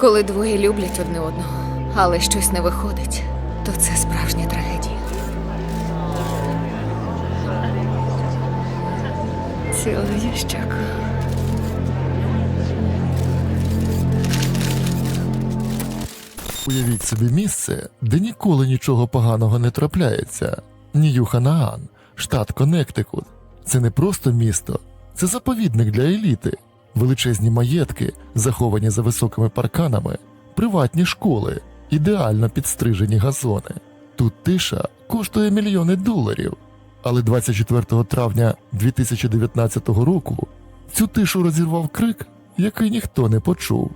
Коли двоє люблять одне одного, але щось не виходить, то це справжня трагедія. Цілую щоку. Уявіть собі місце, де ніколи нічого поганого не трапляється. Нью-Ханаан, штат Коннектикут. Це не просто місто, це заповідник для еліти, величезні маєтки, заховані за високими парканами, приватні школи, ідеально підстрижені газони. Тут тиша коштує мільйони доларів. Але 24 травня 2019 року цю тишу розірвав крик, який ніхто не почув.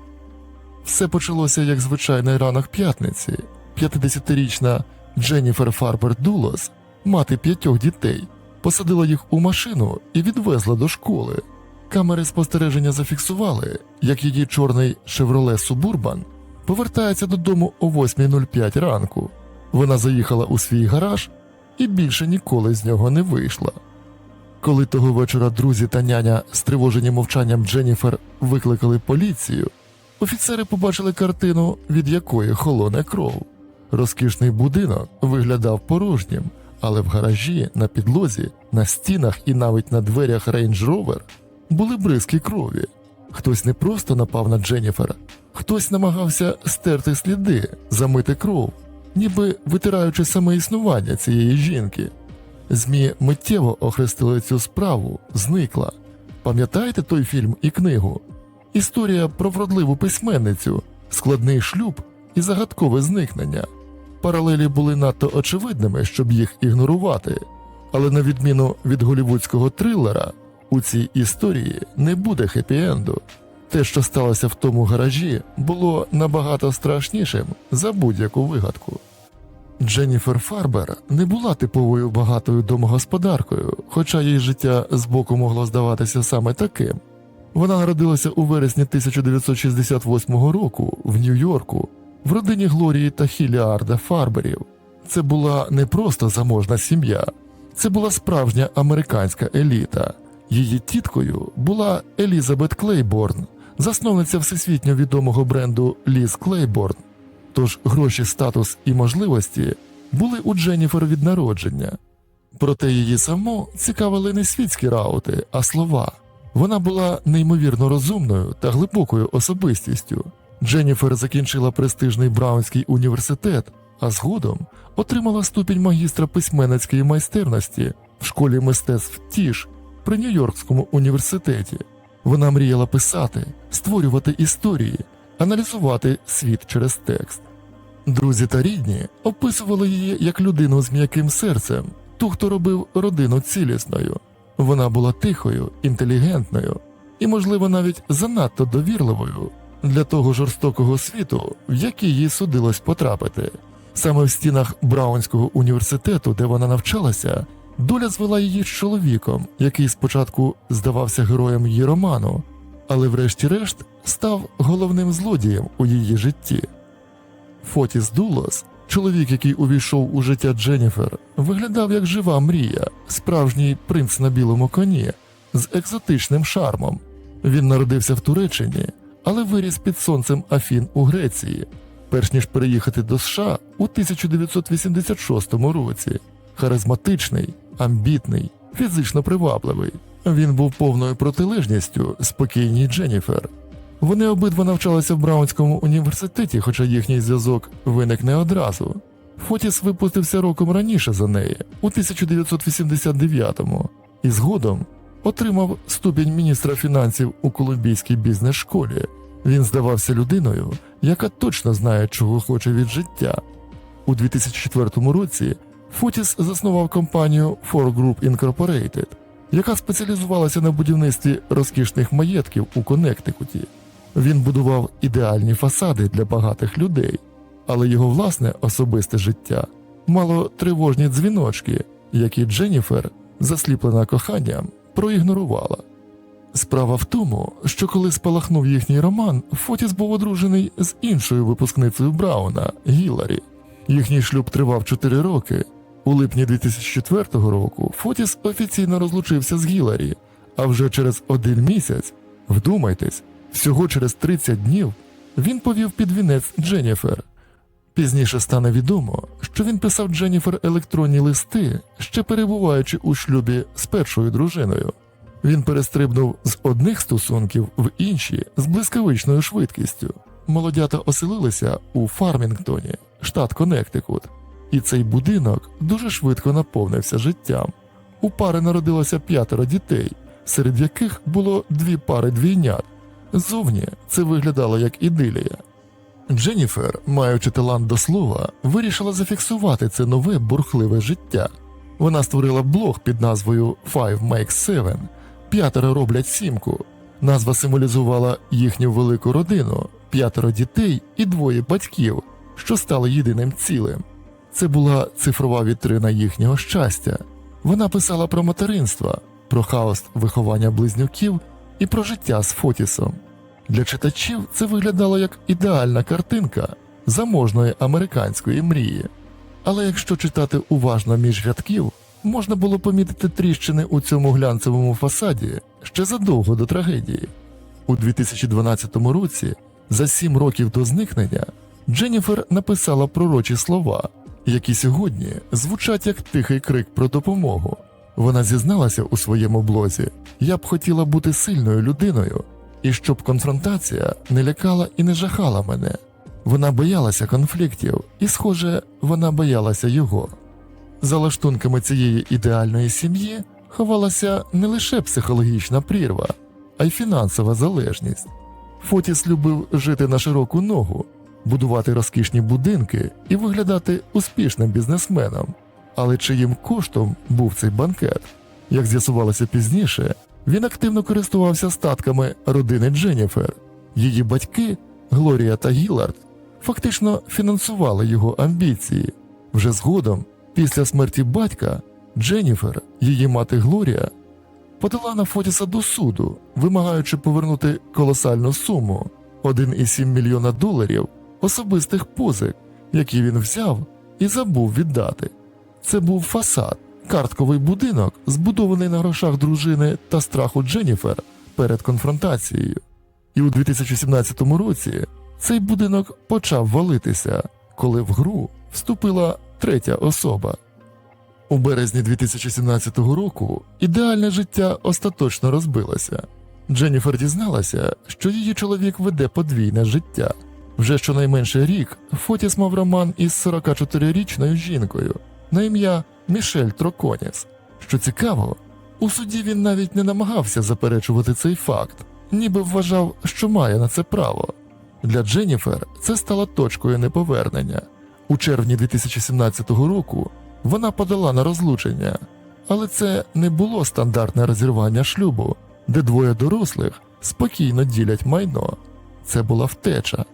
Все почалося як звичайний ранок п'ятниці. 50-річна Дженніфер Фарбер Дулос, мати п'ятьох дітей, посадила їх у машину і відвезла до школи. Камери спостереження зафіксували, як її чорний Chevrolet Suburban повертається додому о 8.05 ранку. Вона заїхала у свій гараж і більше ніколи з нього не вийшла. Коли того вечора друзі та няня, стривожені мовчанням Дженніфер, викликали поліцію, офіцери побачили картину, від якої холоне кров. Розкішний будинок виглядав порожнім, але в гаражі, на підлозі, на стінах і навіть на дверях Range Rover були бризки крові. Хтось не просто напав на Дженніфер, хтось намагався стерти сліди, замити кров, ніби витираючи саме існування цієї жінки. ЗМІ миттєво охрестили цю справу, зникла. Пам'ятаєте той фільм і книгу? Історія про вродливу письменницю, складний шлюб і загадкове зникнення. Паралелі були надто очевидними, щоб їх ігнорувати, але на відміну від голівудського трилера, у цій історії не буде хеппі-енду. Те, що сталося в тому гаражі, було набагато страшнішим за будь-яку вигадку. Дженніфер Фарбер не була типовою багатою домогосподаркою, хоча їй життя збоку могло здаватися саме таким. Вона народилася у вересні 1968 року в Нью-Йорку в родині Глорії та Хіліарда Фарберів. Це була не просто заможна сім'я, це була справжня американська еліта. Її тіткою була Елізабет Клейборн, засновниця всесвітньо відомого бренду Ліз Клейборн. Тож гроші, статус і можливості були у Дженніфер від народження. Проте її саму цікавили не світські раути, а слова. Вона була неймовірно розумною та глибокою особистістю. Дженніфер закінчила престижний Браунський університет, а згодом отримала ступінь магістра письменницької майстерності в школі мистецтв Тіш при Нью-Йоркському університеті. Вона мріяла писати, створювати історії, аналізувати світ через текст. Друзі та рідні описували її як людину з м'яким серцем, ту, хто робив родину цілісною. Вона була тихою, інтелігентною і, можливо, навіть занадто довірливою для того жорстокого світу, в який їй судилось потрапити. Саме в стінах Браунського університету, де вона навчалася, доля звела її з чоловіком, який спочатку здавався героєм її роману, але врешті-решт став головним злодієм у її житті. Фотіс Дулос, чоловік, який увійшов у життя Дженніфер, виглядав як жива мрія, справжній принц на білому коні з екзотичним шармом. Він народився в Туреччині, але виріс під сонцем Афін у Греції, перш ніж переїхати до США у 1986 році. Харизматичний, амбітний, фізично привабливий. Він був повною протилежністю спокійній Дженніфер. Вони обидва навчалися в Браунському університеті, хоча їхній зв'язок виник не одразу. Фотіс випустився роком раніше за неї, у 1989-му, і згодом отримав ступінь міністра фінансів у Колумбійській бізнес-школі. Він здавався людиною, яка точно знає, чого хоче від життя. У 2004 році Фотіс заснував компанію Four Group Incorporated, яка спеціалізувалася на будівництві розкішних маєтків у Коннектикуті. Він будував ідеальні фасади для багатих людей, але його власне особисте життя мало тривожні дзвіночки, які Дженніфер, засліплена коханням, проігнорувала. Справа в тому, що коли спалахнув їхній роман, Фотіс був одружений з іншою випускницею Брауна Гіларі. Їхній шлюб тривав 4 роки. У липні 2004 року Фотіс офіційно розлучився з Гіларі, а вже через один місяць, вдумайтесь, всього через 30 днів він повів під вінець Дженніфер. Пізніше стане відомо, що він писав Дженніфер електронні листи, ще перебуваючи у шлюбі з першою дружиною. Він перестрибнув з одних стосунків в інші з блискавичною швидкістю. Молодята оселилися у Фармінгтоні, штат Коннектикут, і цей будинок дуже швидко наповнився життям. У пари народилося п'ятеро дітей, серед яких було дві пари двійнят. Зовні це виглядало як ідилія. Дженніфер, маючи талант до слова, вирішила зафіксувати це нове бурхливе життя. Вона створила блог під назвою Five Makes Seven п'ятеро роблять сімку. Назва символізувала їхню велику родину, п'ятеро дітей і двоє батьків, що стали єдиним цілим. Це була цифрова вітрина їхнього щастя. Вона писала про материнство, про хаос виховання близнюків і про життя з Фотісом. Для читачів це виглядало як ідеальна картинка заможної американської мрії. Але якщо читати уважно між рядків, можна було помітити тріщини у цьому глянцевому фасаді ще задовго до трагедії. У 2012 році, за сім років до зникнення, Дженніфер написала пророчі слова, які сьогодні звучать як тихий крик про допомогу. Вона зізналася у своєму блозі: я б хотіла бути сильною людиною, і щоб конфронтація не лякала і не жахала мене. Вона боялася конфліктів, і, схоже, вона боялася його. За лаштунками цієї ідеальної сім'ї ховалася не лише психологічна прірва, а й фінансова залежність. Фотіс любив жити на широку ногу, будувати розкішні будинки і виглядати успішним бізнесменом. Але чиїм коштом був цей банкет? Як з'ясувалося пізніше, він активно користувався статками родини Дженніфер. Її батьки, Глорія та Гілард, фактично фінансували його амбіції. Вже згодом, після смерті батька, Дженніфер, її мати Глорія, подала на Фотіса до суду, вимагаючи повернути колосальну суму 1,7 мільйона доларів особистих позик, які він взяв і забув віддати. Це був фасад, картковий будинок, збудований на грошах дружини та страху Дженніфер перед конфронтацією. І у 2017 році цей будинок почав валитися, коли в гру вступила третя особа. У березні 2017 року ідеальне життя остаточно розбилося. Дженніфер дізналася, що її чоловік веде подвійне життя. Вже щонайменше рік Фотіс мав роман із 44-річною жінкою на ім'я Мішель Троконіс. Що цікаво, у суді він навіть не намагався заперечувати цей факт, ніби вважав, що має на це право. Для Дженніфер це стало точкою неповернення. У червні 2017 року вона подала на розлучення, але це не було стандартне розірвання шлюбу, де двоє дорослих спокійно ділять майно. Це була втеча.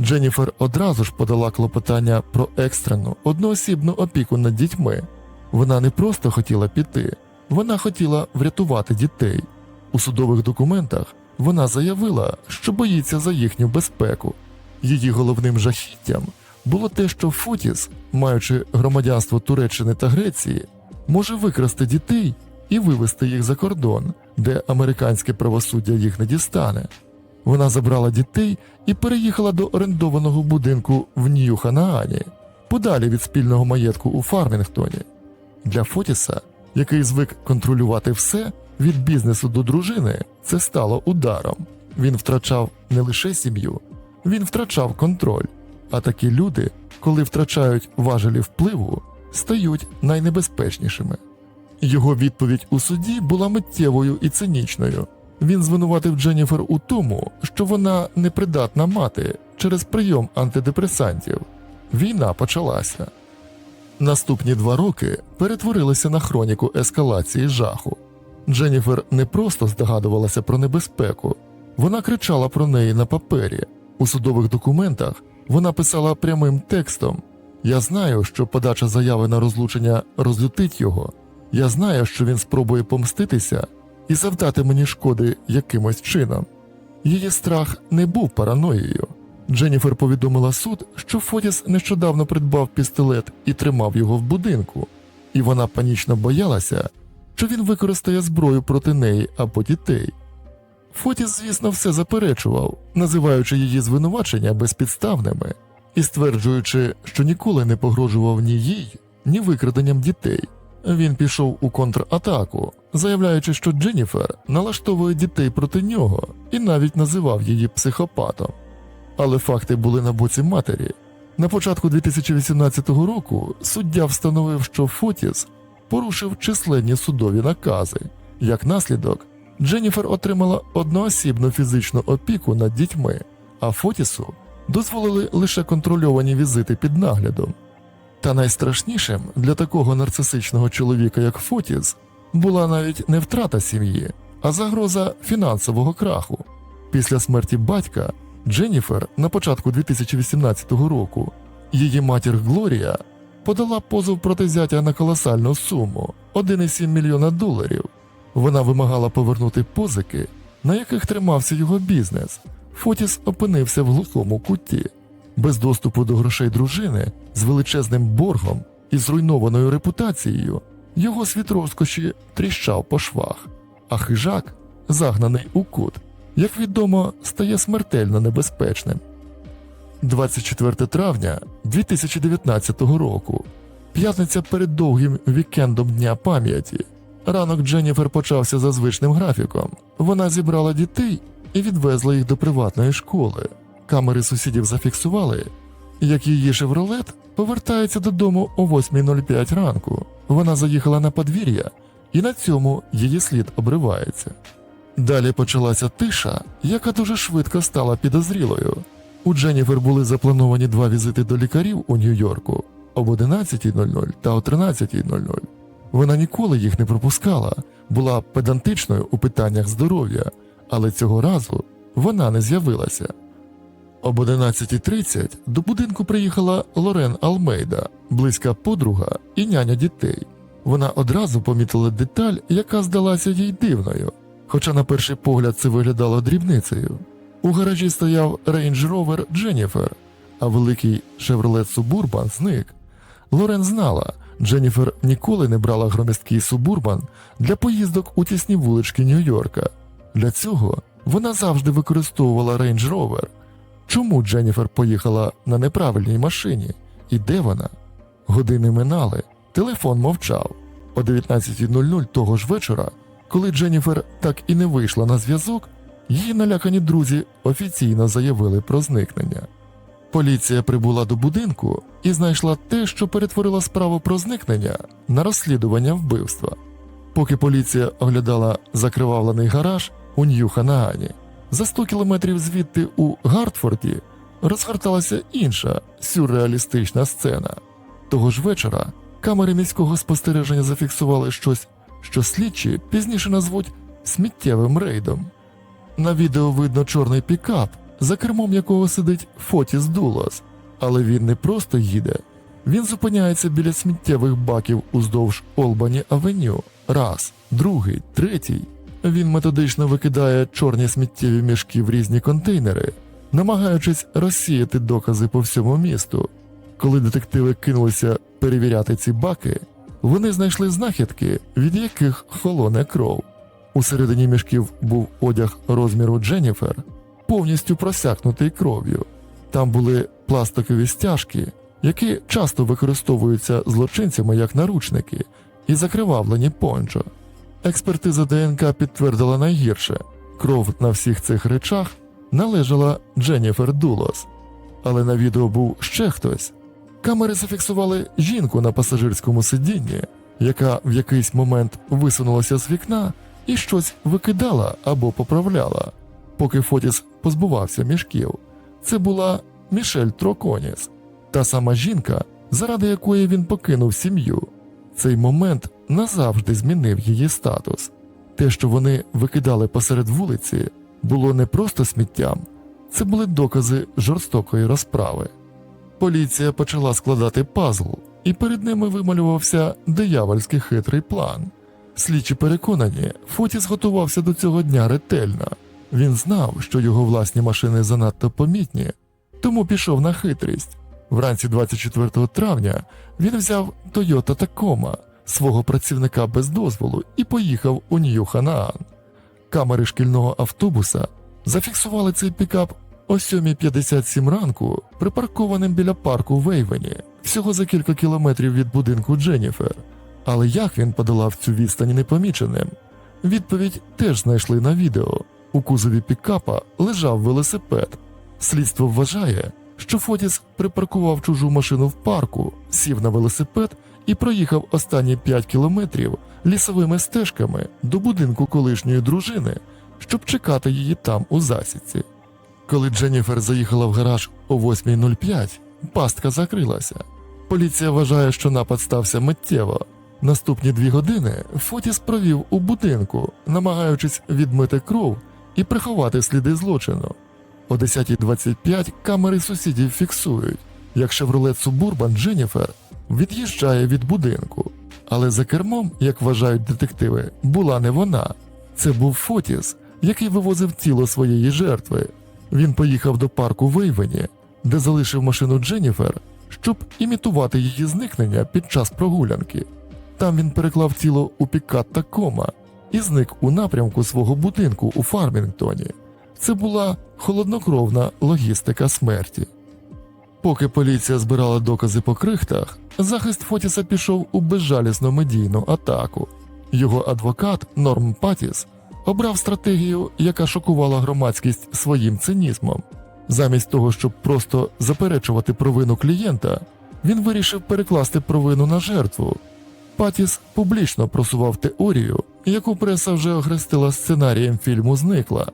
Дженніфер одразу ж подала клопотання про екстрену одноосібну опіку над дітьми. Вона не просто хотіла піти, вона хотіла врятувати дітей. У судових документах вона заявила, що боїться за їхню безпеку. Її головним жахіттям було те, що Фотіс, маючи громадянство Туреччини та Греції, може викрасти дітей і вивезти їх за кордон, де американське правосуддя їх не дістане. Вона забрала дітей і переїхала до орендованого будинку в Нью-Ханаані, подалі від спільного маєтку у Фармінгтоні. Для Фотіса, який звик контролювати все від бізнесу до дружини, це стало ударом. Він втрачав не лише сім'ю, він втрачав контроль. А такі люди, коли втрачають важелі впливу, стають найнебезпечнішими. Його відповідь у суді була миттєвою і цинічною. Він звинуватив Дженніфер у тому, що вона непридатна мати через прийом антидепресантів. Війна почалася. Наступні два роки перетворилися на хроніку ескалації жаху. Дженніфер не просто здогадувалася про небезпеку, вона кричала про неї на папері. У судових документах вона писала прямим текстом: Я знаю, що подача заяви на розлучення розлютить його. Я знаю, що він спробує помститися і завдати мені шкоди якимось чином. Її страх не був параноєю. Дженніфер повідомила суд, що Фотіс нещодавно придбав пістолет і тримав його в будинку, і вона панічно боялася, що він використає зброю проти неї або дітей. Фотіс, звісно, все заперечував, називаючи її звинувачення безпідставними і стверджуючи, що ніколи не погрожував ні їй, ні викраденням дітей. Він пішов у контратаку, заявляючи, що Дженніфер налаштовує дітей проти нього і навіть називав її психопатом. Але факти були на боці матері. На початку 2018 року суддя встановив, що Фотіс порушив численні судові накази. Як наслідок, Дженніфер отримала одноосібну фізичну опіку над дітьми, а Фотісу дозволили лише контрольовані візити під наглядом. Та найстрашнішим для такого нарцисичного чоловіка, як Фотіс, була навіть не втрата сім'ї, а загроза фінансового краху. Після смерті батька Дженніфер на початку 2018 року її матір Глорія подала позов проти зятя на колосальну суму 1,7 мільйона доларів. Вона вимагала повернути позики, на яких тримався його бізнес. Фотіс опинився в глухому куті, без доступу до грошей дружини, з величезним боргом і зруйнованою репутацією. Його світ розкоші тріщав по швах, а хижак, загнаний у кут, як відомо, стає смертельно небезпечним. 24 травня 2019 року, п'ятниця перед довгим вікендом Дня пам'яті. Ранок Дженніфер почався за звичним графіком. Вона зібрала дітей і відвезла їх до приватної школи. Камери сусідів зафіксували, як її шевролет повертається додому о 8.05 ранку. Вона заїхала на подвір'я, і на цьому її слід обривається. Далі почалася тиша, яка дуже швидко стала підозрілою. У Дженніфер були заплановані два візити до лікарів у Нью-Йорку об 11.00 та о 13.00. Вона ніколи їх не пропускала, була педантичною у питаннях здоров'я, але цього разу вона не з'явилася. Об 11.30 до будинку приїхала Лорен Алмейда, близька подруга і няня дітей. Вона одразу помітила деталь, яка здалася їй дивною, хоча на перший погляд це виглядало дрібницею. У гаражі стояв Range Rover Дженніфер, а великий Chevrolet Suburban зник. Лорен знала, Дженніфер ніколи не брала громісткий Субурбан для поїздок у тісні вулички Нью-Йорка. Для цього вона завжди використовувала Range Rover. Чому Дженніфер поїхала на неправильній машині? І де вона? Години минали, телефон мовчав. О 19.00 того ж вечора, коли Дженніфер так і не вийшла на зв'язок, її налякані друзі офіційно заявили про зникнення. Поліція прибула до будинку і знайшла те, що перетворила справу про зникнення на розслідування вбивства. Поки поліція оглядала закривавлений гараж у Нью-Ханаані, за 100 кілометрів звідти у Гартфорді розгорталася інша сюрреалістична сцена. Того ж вечора камери міського спостереження зафіксували щось, що слідчі пізніше назвуть сміттєвим рейдом. На відео видно чорний пікап, за кермом якого сидить Фотіс Дулос, але він не просто їде, він зупиняється біля сміттєвих баків уздовж Олбані Авеню. Раз, другий, третій. Він методично викидає чорні сміттєві мішки в різні контейнери, намагаючись розсіяти докази по всьому місту. Коли детективи кинулися перевіряти ці баки, вони знайшли знахідки, від яких холоне кров. Усередині мішків був одяг розміру Дженніфер, повністю просякнутий кров'ю. Там були пластикові стяжки, які часто використовуються злочинцями як наручники, і закривавлені пончо. Експертиза ДНК підтвердила найгірше кров на всіх цих речах належала Дженніфер Дулос. Але на відео був ще хтось. Камери зафіксували жінку на пасажирському сидінні, яка в якийсь момент висунулася з вікна і щось викидала або поправляла, поки Фотіс позбувався мішків. Це була Мішель Троконіс, та сама жінка, заради якої він покинув сім'ю. Цей момент назавжди змінив її статус. Те, що вони викидали посеред вулиці, було не просто сміттям, це були докази жорстокої розправи. Поліція почала складати пазл, і перед ними вималювався диявольський хитрий план. Слідчі переконані, Фотіс готувався до цього дня ретельно. Він знав, що його власні машини занадто помітні, тому пішов на хитрість. Вранці 24 травня він взяв Toyota Tacoma, свого працівника без дозволу, і поїхав у Нью-Ханаан. Камери шкільного автобуса зафіксували цей пікап о 7.57 ранку, припаркованим біля парку Вейвені, всього за кілька кілометрів від будинку Дженніфер. Але як він подолав цю відстань непоміченим? Відповідь теж знайшли на відео. У кузові пікапа лежав велосипед. Слідство вважає, що Фотіс припаркував чужу машину в парку, сів на велосипед і проїхав останні 5 кілометрів лісовими стежками до будинку колишньої дружини, щоб чекати її там у засідці. Коли Дженніфер заїхала в гараж о 8.05, пастка закрилася. Поліція вважає, що напад стався миттєво. Наступні дві години Фотіс провів у будинку, намагаючись відмити кров і приховати сліди злочину. О 10.25 камери сусідів фіксують, як шевролет Субурбан Дженніфер від'їжджає від будинку. Але за кермом, як вважають детективи, була не вона. Це був Фотіс, який вивозив тіло своєї жертви. Він поїхав до парку Вейвені, де залишив машину Дженніфер, щоб імітувати її зникнення під час прогулянки. Там він переклав тіло у пікат Такома і зник у напрямку свого будинку у Фармінгтоні. Це була холоднокровна логістика смерті. Поки поліція збирала докази по крихтах, захист Фотіса пішов у безжалісну медійну атаку. Його адвокат Норм Патіс обрав стратегію, яка шокувала громадськість своїм цинізмом. Замість того, щоб просто заперечувати провину клієнта, він вирішив перекласти провину на жертву. Патіс публічно просував теорію, яку преса вже охрестила сценарієм фільму Зникла.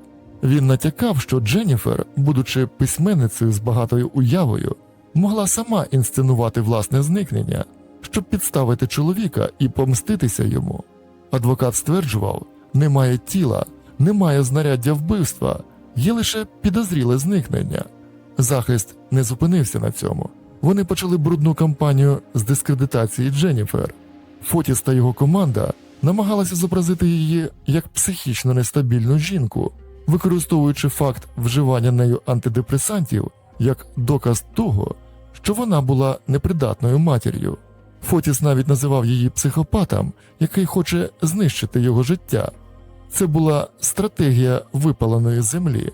Він натякав, що Дженніфер, будучи письменницею з багатою уявою, могла сама інсценувати власне зникнення, щоб підставити чоловіка і помститися йому. Адвокат стверджував, немає тіла, немає знаряддя вбивства, є лише підозріле зникнення. Захист не зупинився на цьому. Вони почали брудну кампанію з дискредитації Дженніфер. Фотіс та його команда намагалися зобразити її як психічно нестабільну жінку, використовуючи факт вживання нею антидепресантів як доказ того, що вона була непридатною матір'ю. Фотіс навіть називав її психопатом, який хоче знищити його життя. Це була стратегія випаленої землі.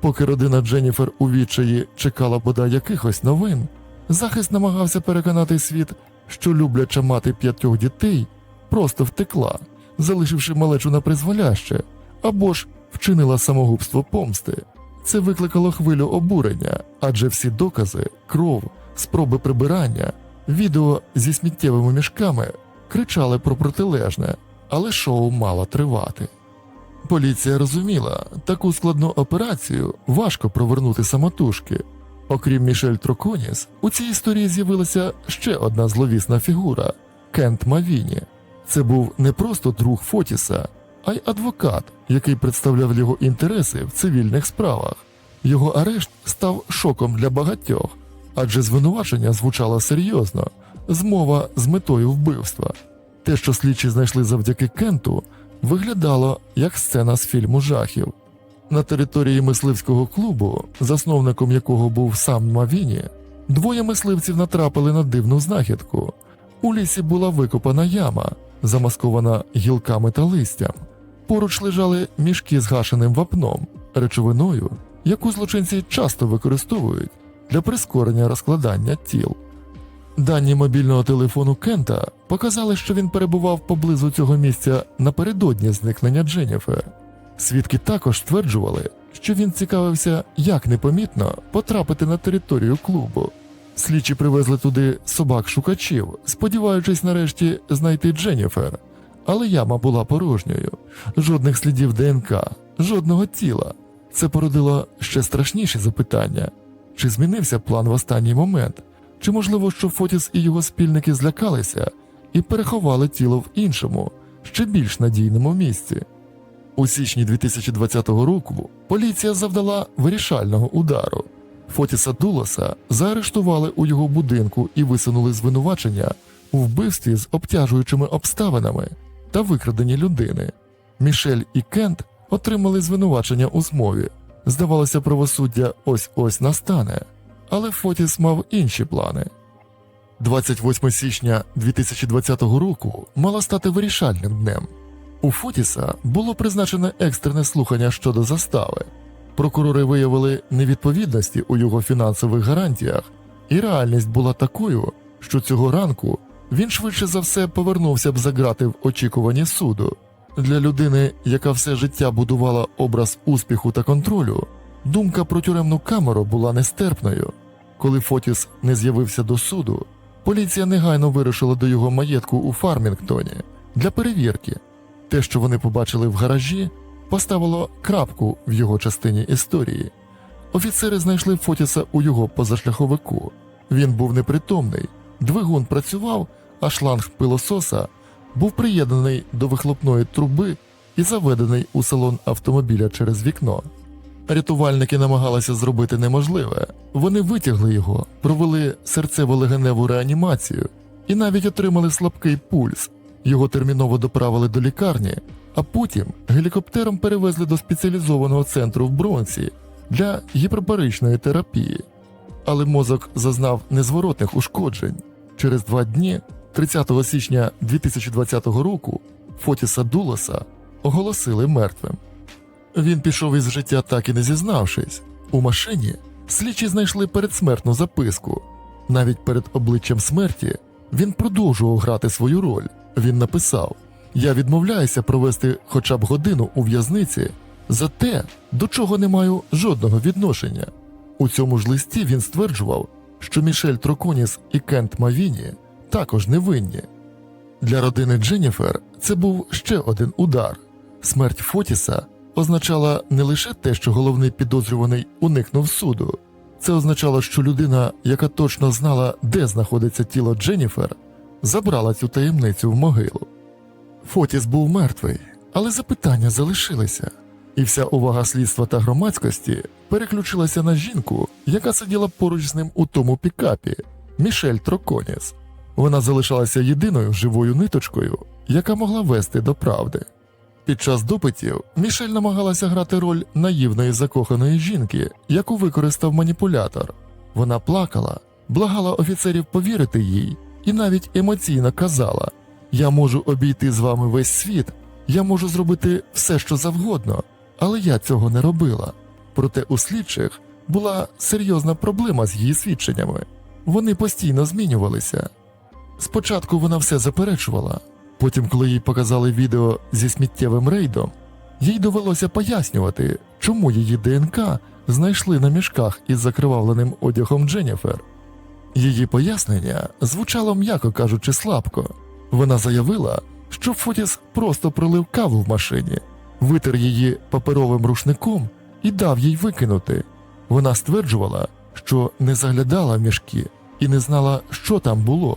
Поки родина Дженніфер у відчаї чекала бодай якихось новин, захист намагався переконати світ, що любляча мати п'ятьох дітей просто втекла, залишивши малечу на призволяще, або ж вчинила самогубство помсти. Це викликало хвилю обурення, адже всі докази, кров, спроби прибирання, відео зі сміттєвими мішками кричали про протилежне, але шоу мало тривати. Поліція розуміла, таку складну операцію важко провернути самотужки. Окрім Мішель Троконіс, у цій історії з'явилася ще одна зловісна фігура Кент Мавіні. Це був не просто друг Фотіса, а й адвокат, який представляв його інтереси в цивільних справах. Його арешт став шоком для багатьох, адже звинувачення звучало серйозно, змова з метою вбивства. Те, що слідчі знайшли завдяки Кенту, виглядало як сцена з фільму жахів. На території мисливського клубу, засновником якого був сам Мавіні, двоє мисливців натрапили на дивну знахідку. У лісі була викопана яма, замаскована гілками та листям. Поруч лежали мішки з гашеним вапном, речовиною, яку злочинці часто використовують для прискорення розкладання тіл. Дані мобільного телефону Кента показали, що він перебував поблизу цього місця напередодні зникнення Дженніфер. Свідки також стверджували, що він цікавився, як непомітно потрапити на територію клубу. Слідчі привезли туди собак-шукачів, сподіваючись нарешті знайти Дженніфер, але яма була порожньою, жодних слідів ДНК, жодного тіла. Це породило ще страшніші запитання: чи змінився план в останній момент, чи можливо, що Фотіс і його спільники злякалися і переховали тіло в іншому, ще більш надійному місці. У січні 2020 року поліція завдала вирішального удару. Фотіса Дулоса заарештували у його будинку і висунули звинувачення у вбивстві з обтяжуючими обставинами та викраденні людини. Мішель і Кент отримали звинувачення у змові. Здавалося, правосуддя ось ось настане, але Фотіс мав інші плани. 28 січня 2020 року мало стати вирішальним днем. У Фотіса було призначене екстрене слухання щодо застави. Прокурори виявили невідповідності у його фінансових гарантіях, і реальність була такою, що цього ранку він швидше за все повернувся б за грати в очікуванні суду. Для людини, яка все життя будувала образ успіху та контролю, думка про тюремну камеру була нестерпною. Коли Фотіс не з'явився до суду, поліція негайно вирушила до його маєтку у Фармінгтоні для перевірки. Те, що вони побачили в гаражі, поставило крапку в його частині історії. Офіцери знайшли Фотіса у його позашляховику. Він був непритомний, двигун працював, а шланг пилососа був приєднаний до вихлопної труби і заведений у салон автомобіля через вікно. Рятувальники намагалися зробити неможливе. Вони витягли його, провели серцево-легеневу реанімацію і навіть отримали слабкий пульс. Його терміново доправили до лікарні, а потім гелікоптером перевезли до спеціалізованого центру в Бронсі для гіпербаричної терапії. Але мозок зазнав незворотних ушкоджень. Через два дні, 30 січня 2020 року, Фотіса Дулоса оголосили мертвим. Він пішов із життя, так і не зізнавшись. У машині слідчі знайшли передсмертну записку. Навіть перед обличчям смерті він продовжував грати свою роль. Він написав: Я відмовляюся провести хоча б годину у в'язниці за те, до чого не маю жодного відношення. У цьому ж листі він стверджував, що Мішель Троконіс і Кент Мавіні також невинні. Для родини Дженніфер це був ще один удар. Смерть Фотіса означала не лише те, що головний підозрюваний уникнув суду, це означало, що людина, яка точно знала, де знаходиться тіло Дженніфер, забрала цю таємницю в могилу. Фотіс був мертвий, але запитання залишилися, і вся увага слідства та громадськості переключилася на жінку, яка сиділа поруч з ним у тому пікапі Мішель Троконіс. Вона залишалася єдиною живою ниточкою, яка могла вести до правди. Під час допитів Мішель намагалася грати роль наївної закоханої жінки, яку використав маніпулятор. Вона плакала, благала офіцерів повірити їй і навіть емоційно казала: Я можу обійти з вами весь світ, я можу зробити все, що завгодно, але я цього не робила. Проте у слідчих була серйозна проблема з її свідченнями. Вони постійно змінювалися. Спочатку вона все заперечувала, потім, коли їй показали відео зі сміттєвим рейдом, їй довелося пояснювати, чому її ДНК знайшли на мішках із закривавленим одягом Дженніфер. Її пояснення звучало, м'яко кажучи, слабко. Вона заявила, що Фотіс просто пролив каву в машині, витер її паперовим рушником і дав їй викинути. Вона стверджувала, що не заглядала в мішки і не знала, що там було.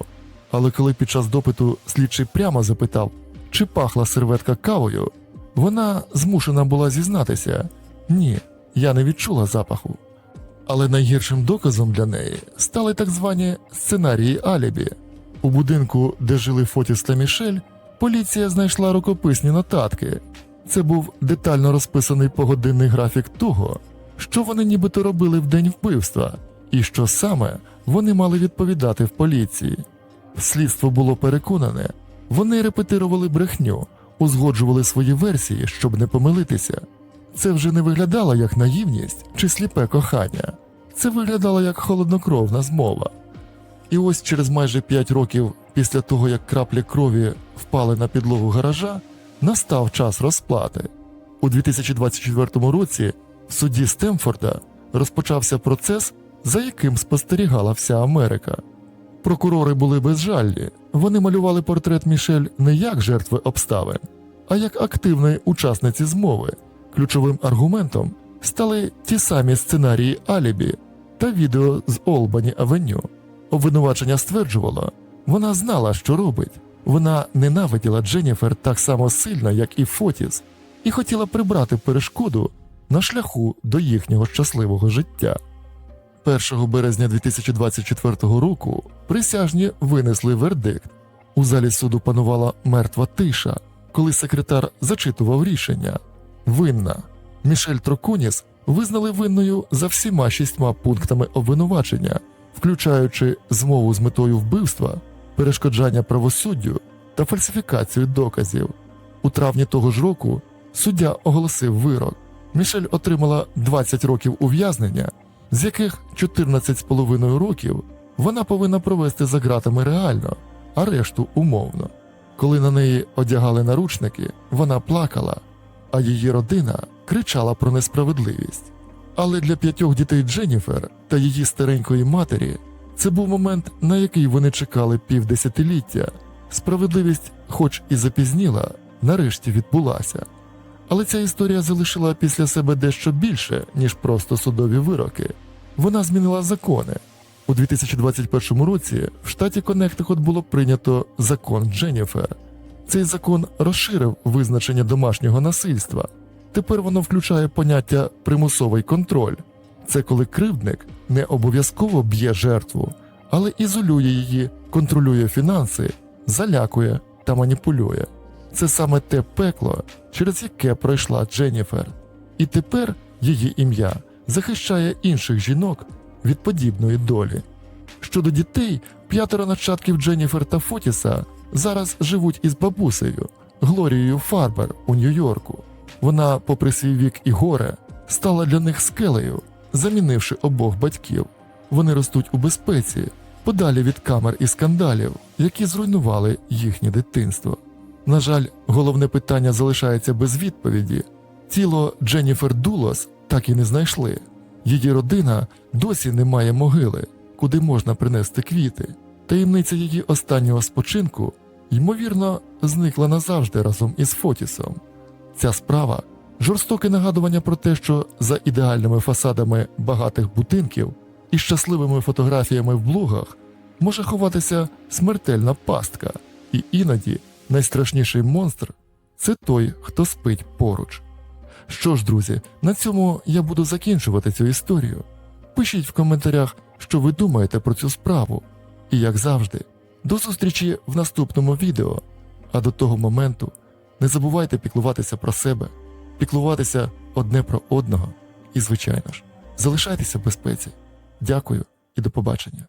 Але коли під час допиту слідчий прямо запитав, чи пахла серветка кавою, вона змушена була зізнатися ні, я не відчула запаху. Але найгіршим доказом для неї стали так звані сценарії Алібі. У будинку, де жили Фотіс та Мішель, поліція знайшла рукописні нотатки. Це був детально розписаний погодинний графік того, що вони нібито робили в день вбивства, і що саме вони мали відповідати в поліції. Слідство було переконане, вони репетирували брехню, узгоджували свої версії, щоб не помилитися. Це вже не виглядало як наївність чи сліпе кохання, це виглядало як холоднокровна змова. І ось через майже п'ять років після того, як краплі крові впали на підлогу гаража, настав час розплати. У 2024 році в суді Стемфорда розпочався процес, за яким спостерігала вся Америка. Прокурори були безжальні, вони малювали портрет Мішель не як жертви обставин, а як активної учасниці змови. Ключовим аргументом стали ті самі сценарії Алібі та відео з Олбані Авеню. Обвинувачення стверджувало, вона знала, що робить. Вона ненавиділа Дженніфер так само сильно, як і Фотіс, і хотіла прибрати перешкоду на шляху до їхнього щасливого життя. 1 березня 2024 року присяжні винесли вердикт. У залі суду панувала мертва тиша, коли секретар зачитував рішення. Винна. Мішель Троконіс визнали винною за всіма шістьма пунктами обвинувачення, включаючи змову з метою вбивства, перешкоджання правосуддю та фальсифікацію доказів. У травні того ж року суддя оголосив вирок. Мішель отримала 20 років ув'язнення, з яких 14,5 років вона повинна провести за ґратами реально, а решту умовно. Коли на неї одягали наручники, вона плакала, а її родина кричала про несправедливість. Але для п'ятьох дітей Дженніфер та її старенької матері це був момент, на який вони чекали півдесятиліття. Справедливість, хоч і запізніла, нарешті відбулася. Але ця історія залишила після себе дещо більше, ніж просто судові вироки. Вона змінила закони. У 2021 році в штаті Коннектикут було прийнято закон Дженніфер. Цей закон розширив визначення домашнього насильства. Тепер воно включає поняття примусовий контроль. Це коли кривдник не обов'язково б'є жертву, але ізолює її, контролює фінанси, залякує та маніпулює. Це саме те пекло, через яке пройшла Дженніфер. І тепер її ім'я захищає інших жінок від подібної долі. Щодо дітей, п'ятеро нащадків Дженніфер та Фотіса зараз живуть із бабусею Глорією Фарбер у Нью-Йорку. Вона, попри свій вік і горе, стала для них скелею, замінивши обох батьків. Вони ростуть у безпеці, подалі від камер і скандалів, які зруйнували їхнє дитинство. На жаль, головне питання залишається без відповіді. Тіло Дженніфер Дулос так і не знайшли. Її родина досі не має могили, куди можна принести квіти. Таємниця її останнього спочинку, ймовірно, зникла назавжди разом із Фотісом. Ця справа жорстоке нагадування про те, що за ідеальними фасадами багатих будинків і щасливими фотографіями в блогах може ховатися смертельна пастка, і іноді найстрашніший монстр це той, хто спить поруч. Що ж, друзі, на цьому я буду закінчувати цю історію. Пишіть в коментарях, що ви думаєте про цю справу. І як завжди, до зустрічі в наступному відео. А до того моменту не забувайте піклуватися про себе, піклуватися одне про одного і, звичайно ж, залишайтеся в безпеці. Дякую і до побачення.